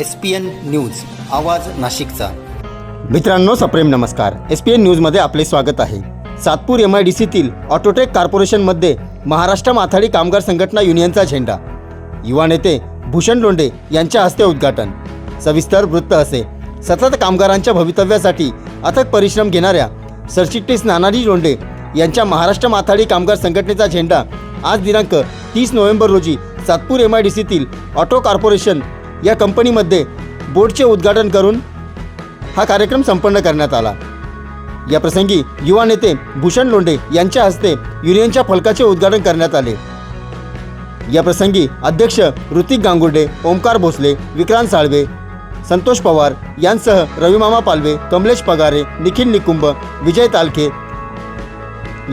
S P N news आवाज नाशिकचा. मित्रांनो सप्रेम नमस्कार. एस पी एन न्यूजमध्ये आपले स्वागत आहे. सातपूर एम आय डी सीतील ऑटोटेक कॉर्पोरेशनमध्ये महाराष्ट्र माथाडी कामगार संघटना युनियनचा झेंडा. युवा नेते भूषण लोंढे यांच्या हस्ते उद्घाटन. सविस्तर वृत्त असे. सतत कामगारांच्या भवितव्यासाठी अथक परिश्रम घेणाऱ्या सरचिटणीस नानाजी लोंढे यांच्या महाराष्ट्र माथाडी कामगार संघटनेचा झेंडा आज दिनांक तीस नोव्हेंबर रोजी सातपूर एम आय डी सीतील ऑटो कॉर्पोरेशन या कंपनीमध्ये बोर्डचे उद्घाटन करून हा कार्यक्रम संपन्न करण्यात आला. या प्रसंगी युवा नेते भूषण लोंढे यांच्या हस्ते युनियनच्या फलकाचे उद्घाटन करण्यात आले. या प्रसंगी अध्यक्ष ऋतिक गांगुर्डे ओमकार भोसले विक्रांत साळवे संतोष पवार यांसह रविमामा पालवे कमलेश पगारे निखिल निकुंभ विजय तालखे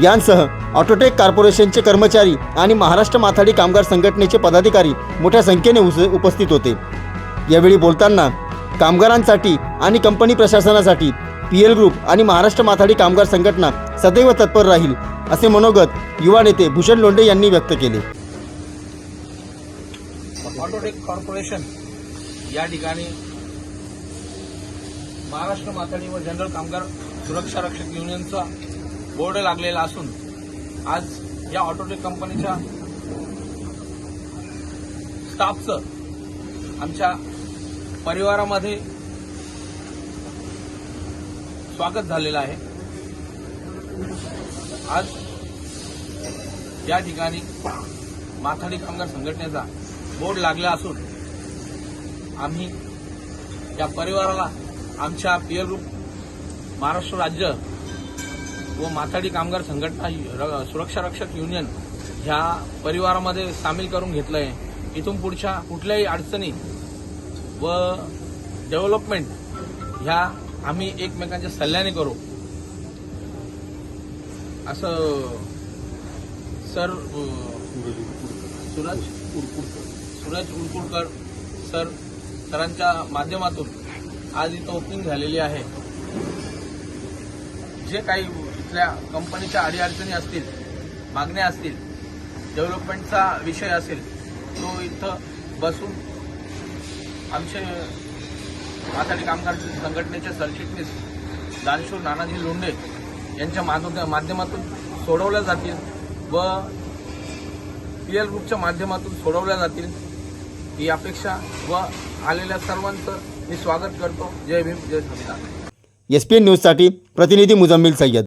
यांसह ऑटोटेक कॉर्पोरेशनचे कर्मचारी आणि महाराष्ट्र माथाडी कामगार संघटनेचे पदाधिकारी मोठ्या संख्येने उस- उपस्थित होते. यावेळी बोलताना कामगारांसाठी आणि कंपनी प्रशासनासाठी पी एल ग्रुप आणि महाराष्ट्र माथाडी कामगार संघटना सदैव तत्पर राहील असे मनोगत युवा नेते भूषण लोंढे यांनी व्यक्त केले. ऑटोटेक कॉर्पोरेशन या ठिकाणी महाराष्ट्र माथाडी व जनरल कामगार सुरक्षा रक्षक युनियनचा बोर्ड लागलेला असून आज या ऑटोटेक कंपनीच्या स्टाफचं आमच्या परिवारामध्ये स्वागत झालेलं आहे. आज या ठिकाणी माथाडी कामगार संघटनेचा बोर्ड लागला असून आम्ही या परिवाराला आमच्या पीएल ग्रुप महाराष्ट्र राज्य व माथाडी कामगार संघटना सुरक्षा रक्षक युनियन ह्या परिवारामध्ये सामील करून घेतलं आहे इथून पुढच्या कुठल्याही अडचणी व डेव्हलपमेंट ह्या आम्ही एकमेकांच्या सल्ल्याने करू. असं सर अ, सूरज सूरज उरकुडकर सर सरांच्या माध्यमातून आज इथं ओपनिंग झालेली आहे. जे काही तिथल्या कंपनीच्या अडीअडचणी असतील मागण्या असतील डेव्हलपमेंटचा विषय असेल तो इथं बसून आमचे माथाडी कामगार संघटनेचे सरचिटणीस दानशूर नानाजी लोंढे यांच्या माध्य- माध्यमातून सोडवल्या जातील व पी एल ग्रुपच्या माध्यमातून सोडवल्या जातील. ही अपेक्षा व आलेल्या सर्वांचं मी स्वागत करतो. जय भीम जय संविधान. एस पी एन न्यूजसाठी प्रतिनिधी मुजम्मिल सय्यद.